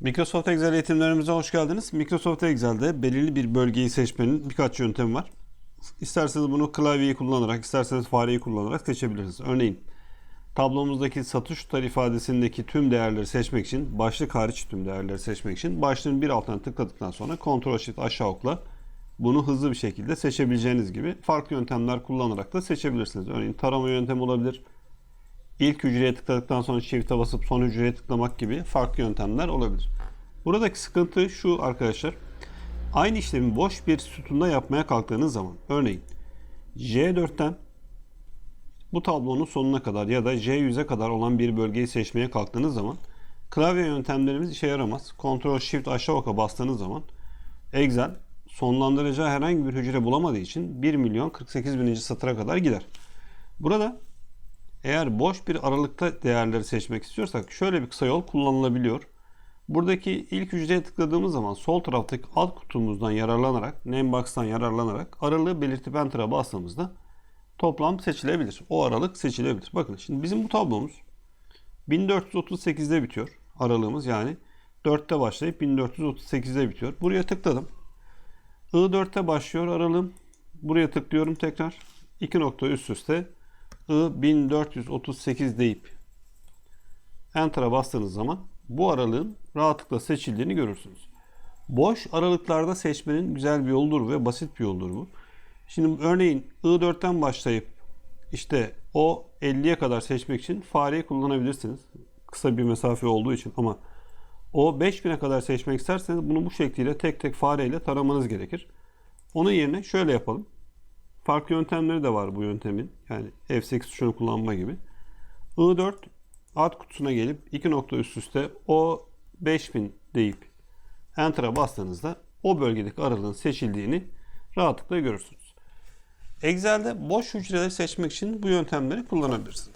Microsoft Excel eğitimlerimize hoş geldiniz. Microsoft Excel'de belirli bir bölgeyi seçmenin birkaç yöntemi var. İsterseniz bunu klavyeyi kullanarak, isterseniz fareyi kullanarak seçebilirsiniz. Örneğin tablomuzdaki satış tutar ifadesindeki tüm değerleri seçmek için, başlık hariç tüm değerleri seçmek için başlığın bir altına tıkladıktan sonra Ctrl Shift aşağı okla bunu hızlı bir şekilde seçebileceğiniz gibi farklı yöntemler kullanarak da seçebilirsiniz. Örneğin tarama yöntemi olabilir. İlk hücreye tıkladıktan sonra shift'e basıp son hücreye tıklamak gibi farklı yöntemler olabilir. Buradaki sıkıntı şu arkadaşlar. Aynı işlemi boş bir sütunda yapmaya kalktığınız zaman örneğin J4'ten bu tablonun sonuna kadar ya da J100'e kadar olan bir bölgeyi seçmeye kalktığınız zaman klavye yöntemlerimiz işe yaramaz. Ctrl Shift aşağı oka bastığınız zaman Excel sonlandıracağı herhangi bir hücre bulamadığı için 1 milyon 48 bininci satıra kadar gider. Burada eğer boş bir aralıkta değerleri seçmek istiyorsak şöyle bir kısa yol kullanılabiliyor. Buradaki ilk hücreye tıkladığımız zaman sol taraftaki alt kutumuzdan yararlanarak, Namebox'tan yararlanarak aralığı belirtip Enter'a bastığımızda toplam seçilebilir. O aralık seçilebilir. Bakın şimdi bizim bu tablomuz 1438'de bitiyor aralığımız yani 4'te başlayıp 1438'de bitiyor. Buraya tıkladım. I4'te başlıyor aralığım. Buraya tıklıyorum tekrar. 2 nokta üst üste I 1438 deyip Enter'a bastığınız zaman bu aralığın rahatlıkla seçildiğini görürsünüz. Boş aralıklarda seçmenin güzel bir yoldur ve basit bir yoldur bu. Şimdi örneğin I4'ten başlayıp işte o 50'ye kadar seçmek için fareyi kullanabilirsiniz. Kısa bir mesafe olduğu için ama o 5000'e kadar seçmek isterseniz bunu bu şekliyle tek tek fareyle taramanız gerekir. Onun yerine şöyle yapalım. Farklı yöntemleri de var bu yöntemin. Yani F8 tuşunu kullanma gibi. I4 alt kutusuna gelip iki nokta üst üste o 5000 deyip Enter'a bastığınızda o bölgedeki aralığın seçildiğini rahatlıkla görürsünüz. Excel'de boş hücreleri seçmek için bu yöntemleri kullanabilirsiniz.